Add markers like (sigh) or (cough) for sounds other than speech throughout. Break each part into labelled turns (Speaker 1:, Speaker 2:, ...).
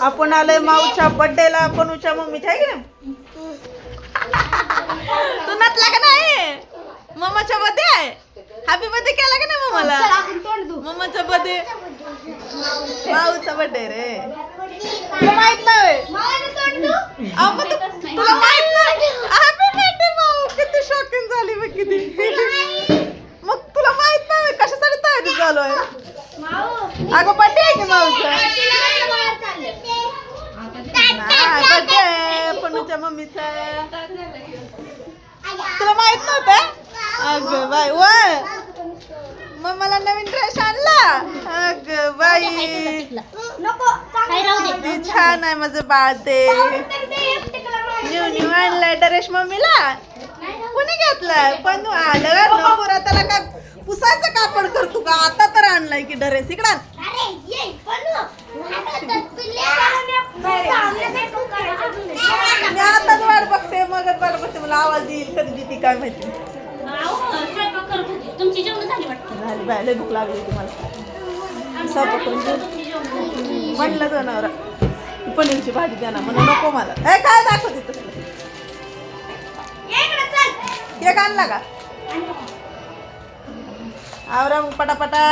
Speaker 1: आपण आलोय माऊच्या बर्थडेला पनूच्या मम्मीच्या आहे की नाही? तू नाचला का नाही? मम्माच्या बर्थडे आहे? हॅपी बर्थडे केला का नाही मम्माला मम्माचा बर्थडे माऊचा बर्थडे रे. तुला माहीत नाही? अहो, मग तू- तुला माहीत नाही हॅपी बर्थडे माऊ किती शॉकिंग झाली बघ किती मग तुला माहीत नाही कशासाठी तयारी चालू आहे अगं बर्थडे आहे की माऊचा बर्थडे आहे पनूच्या मम्मीचा तुला माहीत नव्हतं बाई वय मग मला नवीन ड्रेस आणला. अगं बाई. किती छान आहे माझं बाळ ते न्यू न्यू आणलाय ड्रेस मम्मीला. कोणी घेतलाय? पण आलं का? नपुरा त्याला काय पुसायचं कापड करतो का? आता तर आणलाय की ड्रेस. इकडं. मी आताच वाट बघते मगच वाट बघते. मला आवाज येईल कधी देते काय माहिती.
Speaker 2: तुमची जेवण झाली वाटतं?
Speaker 1: झाली बाय लय भूक लागली तुम्हाला स्वयंपाक करून घेऊ. म्हणलं तो नवरा पनीरची भाजी द्या ना म्हणून नको मला. ए काय दाखवते तसलं? केक आणला का? आवरा मग पटापटा.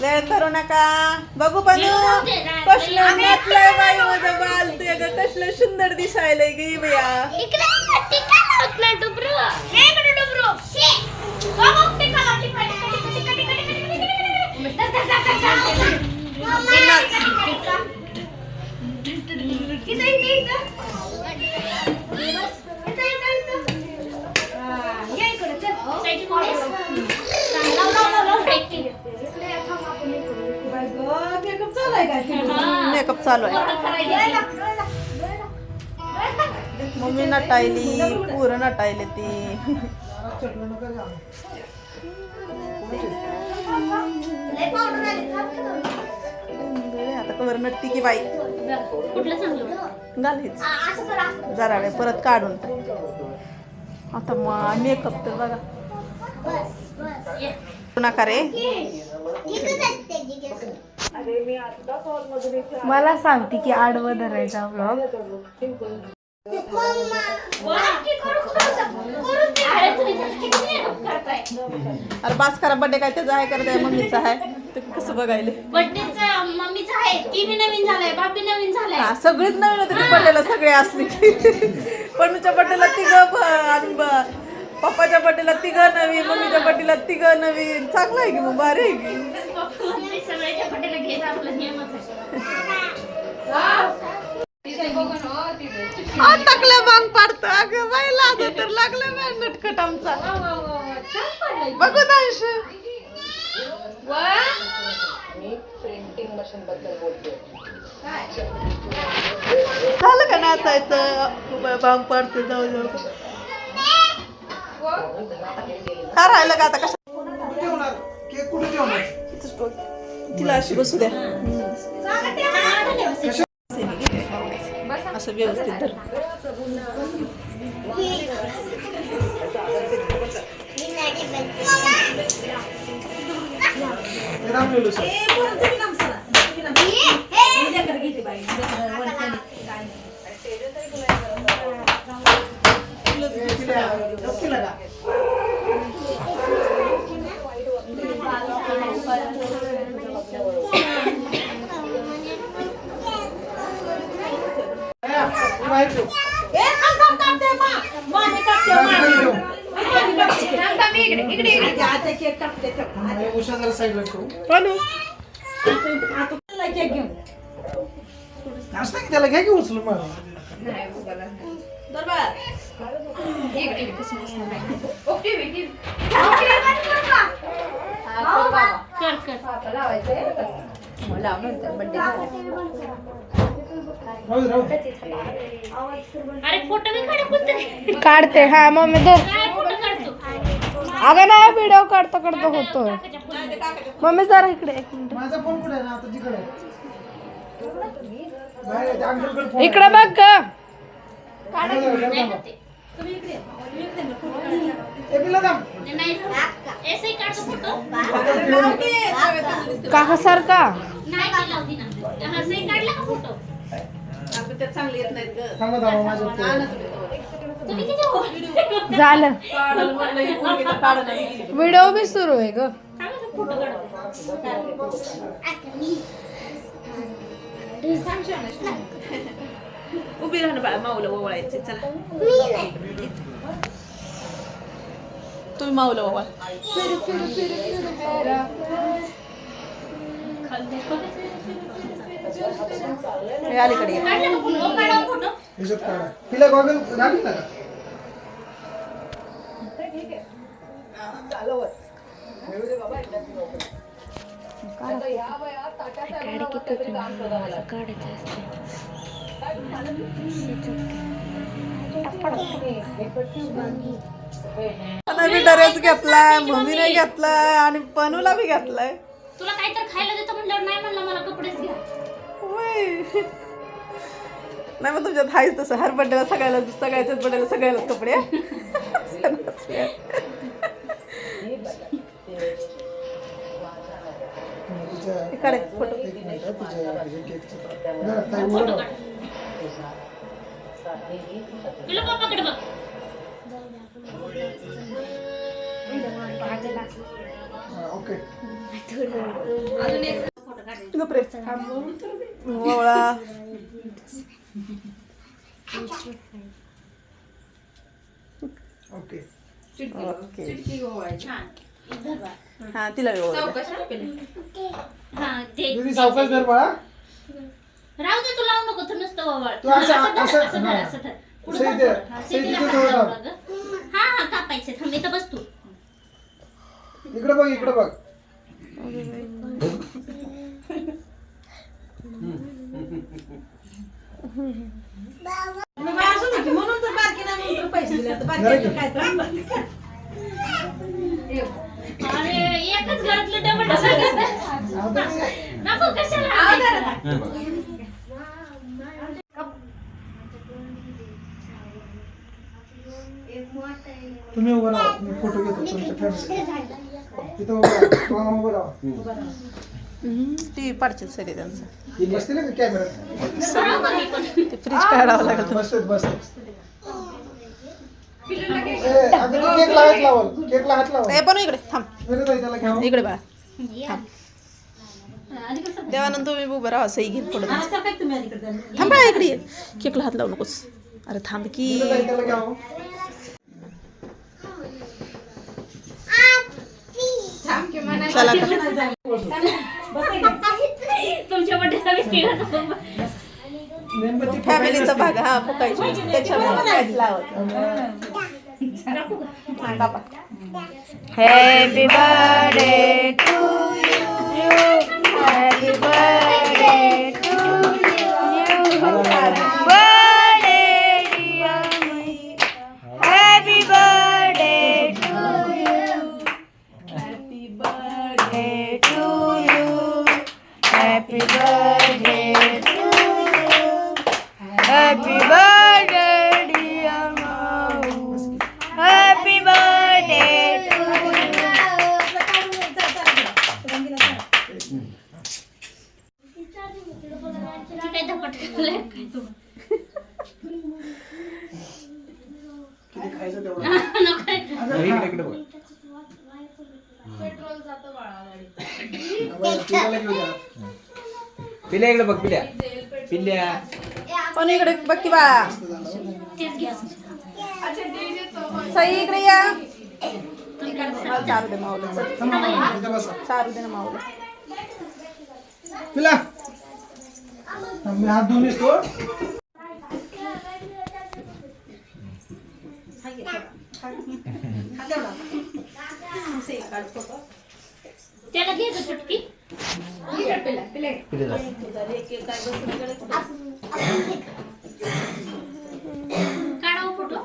Speaker 1: वेळ करू नका. बघू बनू कसलं नाचलंय बाई माझं बाल. ते ग कसलं सुंदर दिसायलंय गे बया. मेकअप नटायली पुरं नटायले ती. आता कवर नटती की बाई? घालायच जरा वेळ परत काढून. आता मग मेकअप तर बघा. नका रे.
Speaker 3: मला सांगते की आडवं धरायचा ब्लॉग
Speaker 2: अरे
Speaker 1: बास करा बड्डे काय त्याचा आहे करताय मम्मीचा आहे. ते कसं बघायले?
Speaker 2: बर्थडेचा मम्मीचा आहे ती बी नवीन झालाय बाबी नवीन झालाय
Speaker 1: हा सगळीच नवीन होते ते बड्डेला सगळे असले की. पन्नूच्या बड्डेला तिघ आणि ब- पप्पाच्या बड्डेला तिघ नवीन मम्मीच्या बड्डेला तिघ नवीन. चांगलं आहे की मग भारी आहे की.
Speaker 2: सगळ्याच्या पटेला घ्यायचा आपला नियमच आहे. (laughs)
Speaker 1: आ, टाकलं बांग पाडतं. अगं बाई लाज तर लागलं बाई नटखट आमचा. बघू दांश झालं का नाचायचं? बांग पाडते जाऊ जाऊ. का राहिलं का आता? कशा
Speaker 4: केक कुठे.
Speaker 1: तिला अशी बसू द्या. असं व्यवस्थित धर.
Speaker 4: हे रामलेलो सर केला का बाहेर ठेव. बाहेर ठेव. उषा जरा साईडला ठेवू. असं की त्याला घ्या की उचलून मला
Speaker 2: कर कर
Speaker 4: राहू
Speaker 2: अरे फोटो काढ
Speaker 3: काढते हा
Speaker 2: काय फोटो काढतो.
Speaker 3: अगं नाही व्हिडिओ काढता काढता होतोय. मम्मी जरा इकडे एक मिनिट.
Speaker 4: माझा फोन कुठे ना आता तिकडे
Speaker 3: इकडे बघ ग.
Speaker 4: आहे. ए, बिला थांब.
Speaker 2: नाही
Speaker 3: काका सारखा
Speaker 2: हा,
Speaker 3: झालं.
Speaker 1: ही.
Speaker 3: व्हिडिओ बी सुरू आहे ग.
Speaker 1: उभी राहणं बाळा माऊला ओवाळायचे चला. तुम्ही माऊला ओवाळ हे अलीकडे ये.
Speaker 4: ह्याच्यात काढा. तिला गॉगल घालीन ना का?
Speaker 1: मला बी ड्रेस घेतलाय मम्मीने घेतलाय आणि पनूला बी घेतलाय
Speaker 2: तुला काहीतरी खायला देतो म्हणल्यावर नाही म्हणलं मला कपडेच घ्या.
Speaker 1: नाही मग तुमच्यात हायच तसं हर बड्डेला सगळ्याला सगळ्याच्याच बड्डेला सगळ्यालाच कपडे फोटो
Speaker 4: हं, हे.
Speaker 2: तुला पप्पाकडे बघ
Speaker 4: हा, ओके
Speaker 1: गपरे ओवळा
Speaker 4: ओके
Speaker 1: ओके
Speaker 2: छान इधर बघ.
Speaker 1: हा तिला.
Speaker 2: हा
Speaker 4: सावकाश धर बाळा
Speaker 2: राहू दे तू लावू नको तू नुसतं
Speaker 4: असं- हा. दे.
Speaker 2: हा,
Speaker 4: तिथं जवळ? लाव.
Speaker 2: हा हा कापायचं. थांब इथं बस तू.
Speaker 4: इकडे बघ इकडे बघ.
Speaker 1: म्हणून तर बारकी नाही म्हणून तर पैसे दिले आता.
Speaker 2: अरे एकच घरातलं डबल. डबल नको कशाला?
Speaker 4: तुम्ही उभं राहा. मी फोटो घेतो तुमच्या फॅमिली तिथं उभं राहा. मामा उभं राहा.
Speaker 1: ती पाडशील सगळे त्यांचं
Speaker 4: कॅमेरा
Speaker 1: ते फ्रीज काढावं लागेल.
Speaker 4: बसतेत बसतेत ए, अगं तू केकला हात लावल केकला हात लावल
Speaker 1: ए पण इकडे. थांब.
Speaker 4: त्याला
Speaker 1: इकडे बाळा. देवानंद तुम्ही उभं राहा. सही घेऊन पुढे थांब बाळा इकडे ये. केकला हात लावू नकोस. अरे थांब की. चला आता.
Speaker 2: तुमच्या
Speaker 1: फॅमिलीचा भाग हा फुकायची त्याच्यामुळे लावत
Speaker 3: happy birthday to you happy birthday happy birthday to you happy birthday dear Mau happy birthday to
Speaker 2: तुझी काय धपट
Speaker 5: पिल्या इकडे बघ पिल्या. पिल्या.
Speaker 1: पण इकडे बघ की बाळा. सई इकडे या. चारू दे
Speaker 4: बसा
Speaker 1: चारू दे ना माऊला.
Speaker 4: पिला मी हात धुवून येतो.
Speaker 2: त्याला घे चुटकी. फोटो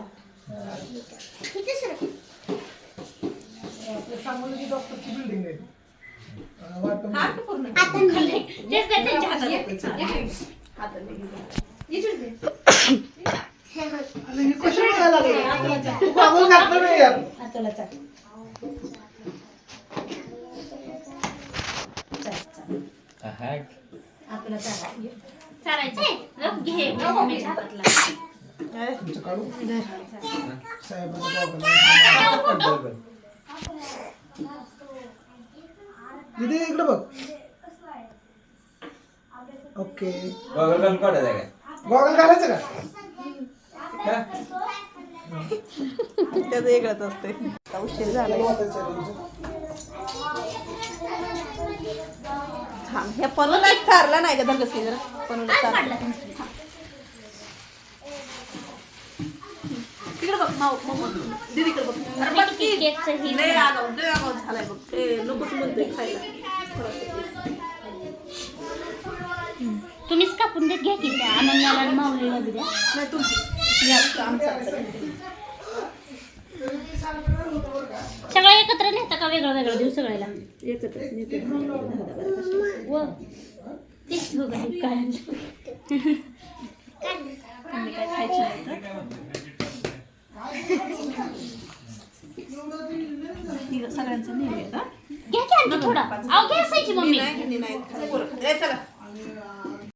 Speaker 4: सांगोली डॉक्टरची बिल्डिंग आहे अं, वाटतं
Speaker 2: खाल्ले. तेच द्या त्यांच्या हातात.
Speaker 4: अरे, हे कशाला करायला लागले? तू कागद घातलं नाही यात
Speaker 5: आहा.
Speaker 2: चालायचंय घे मम्मीच्या हातातला.
Speaker 4: दीदी इकडे बघ ओके
Speaker 5: गॉगल घालून काढायचं आहे
Speaker 4: गॉगल घालायचं का?
Speaker 1: त्याचं वेगळंच असते आता उशीर झाला थांब. ह्या पनूला चारला नाही का? धरलंस की जरा? पनूला चारला तिकडे बघ माऊ दीदीकडे बघ. अरे बघ की
Speaker 2: केकचं हे
Speaker 1: लय आगाऊ लय आगाऊ झालाय बघ. ते नकोच म्हणतोय खायला.
Speaker 2: तुम्हीच कापून देत घ्या की त्या अनन्याला माऊलीला बी द्या.
Speaker 1: नाही तुमची आमचा.
Speaker 2: सगळं एकत्र नेता का वेगळं वेगळं देऊ सगळ्याला?
Speaker 1: नेते.
Speaker 2: व तेच हो गं, काय
Speaker 1: खायची नाही सगळ्यांचं नेहमी आहे, हा?
Speaker 2: घ्या की आणखी थोडा. अहो घ्या असायची मम्मी.
Speaker 1: नाही, चला.